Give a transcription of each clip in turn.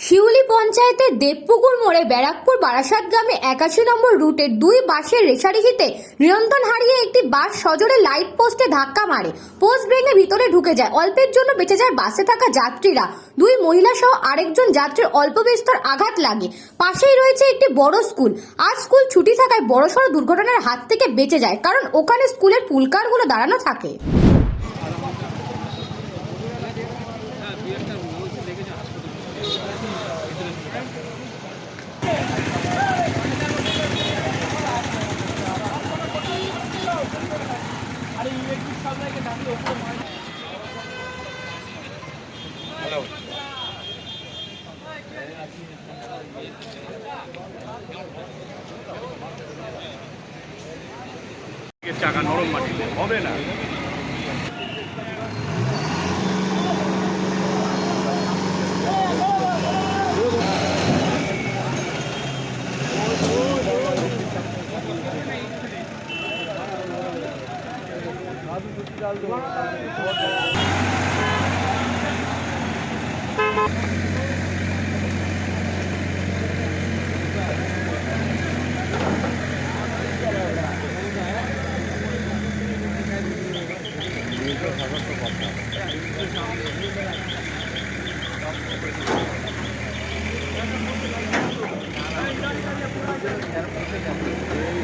শিউলি পঞ্চায়েতের দেবপুকুর মোড়ে ব্যারাকপুর বারাসাত গ্রামে একাশি নম্বর রুটের দুই বাসের রেশারেশিতে নিয়ন্ত্রণ হারিয়ে একটি বাস সজোরে লাইট পোস্টে ধাক্কা মারে। পোস্ট ভেঙে ভিতরে ঢুকে যায়। অল্পের জন্য বেঁচে যায় বাসে থাকা যাত্রীরা। দুই মহিলা সহ আরেকজন যাত্রীর অল্প বিস্তর আঘাত লাগে। পাশেই রয়েছে একটি বড় স্কুল। আজ স্কুল ছুটি থাকায় বড়সড় দুর্ঘটনার হাত থেকে বেঁচে যায়, কারণ ওখানে স্কুলের পুলকারগুলো দাঁড়ানো থাকে। চাকা নরম মাটিতে হবে না। डाल दो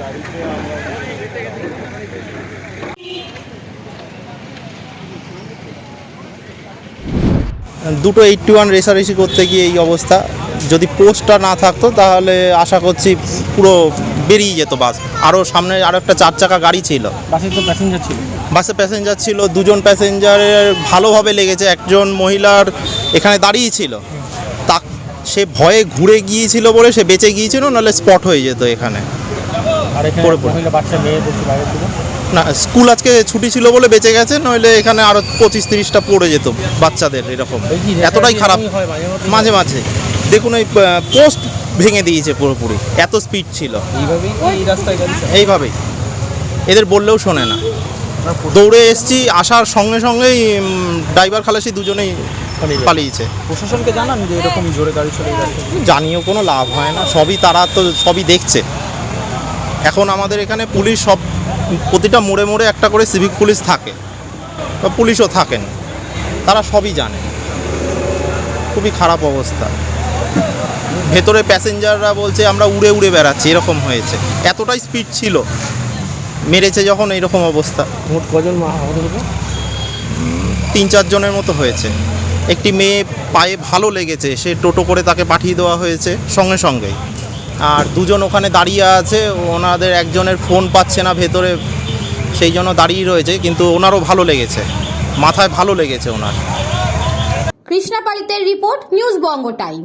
গাড়িতে আমরা দুটো এইটটি ওয়ান রেসারেসি করতে গিয়ে এই অবস্থা। যদি পোস্টটা না থাকতো তাহলে আশা করছি পুরো বেরিয়ে যেত বাস আরও সামনে আরও একটা চার চাকা গাড়ি ছিল। বাসে তো প্যাসেঞ্জার ছিল। বাসে প্যাসেঞ্জার ছিল দুজন প্যাসেঞ্জারের ভালোভাবে লেগেছে। একজন মহিলার এখানে দাঁড়িয়ে ছিল। তা সে ভয়ে ঘুরে গিয়েছিল বলে সে বেঁচে গিয়েছিল নাহলে স্পট হয়ে যেত এখানে। পড়ে পড়ে। বাচ্চা মেয়ে বাইরে ছিল। না স্কুল আজকে ছুটি ছিল বলে বেঁচে গেছে নইলে এখানে আরও পঁচিশ তিরিশটা পড়ে যেত বাচ্চাদের এরকম। এতটাই খারাপ। মাঝে মাঝে দেখুন ওই পোস্ট ভেঙে দিয়েছে পুরোপুরি। এত স্পিড ছিল। এই। এইভাবেই। এদের বললেও শোনে না। দৌড়ে এসছি আসার সঙ্গে সঙ্গেই ড্রাইভার খালাসি দুজনেই পালিয়েছে। প্রশাসনকে জানান যে এরকম জোরে গাড়ি চলে যাচ্ছে। জানিয়েও কোনো লাভ হয় না। সবই তারা তো সবই দেখছে। এখন আমাদের এখানে পুলিশ সব প্রতিটা মোড়ে মোড়ে একটা করে সিভিক পুলিশ থাকে বা পুলিশও থাকেন তারা সবই জানে। খুবই খারাপ অবস্থা। ভেতরে প্যাসেঞ্জাররা বলছে আমরা উড়ে উড়ে বেড়াচ্ছি এরকম হয়েছে। এতটাই স্পিড ছিল মেরেছে যখন এইরকম অবস্থা। মোট কজন তিন চারজনের মতো হয়েছে। একটি মেয়ে পায়ে ভালো লেগেছে সে টোটো করে তাকে পাঠিয়ে দেওয়া হয়েছে সঙ্গে সঙ্গেই। আর দুজন ওখানে দাঁড়িয়ে আছে, ওনাদের একজনের ফোন পাচ্ছে না ভেতরে, সেই জন্য দাঁড়িয়ে রয়েছে, কিন্তু ওনারও ভালো লেগেছে, মাথায় ভালো লেগেছে ওনার। কৃষ্ণাপালিতের report, news Banga time.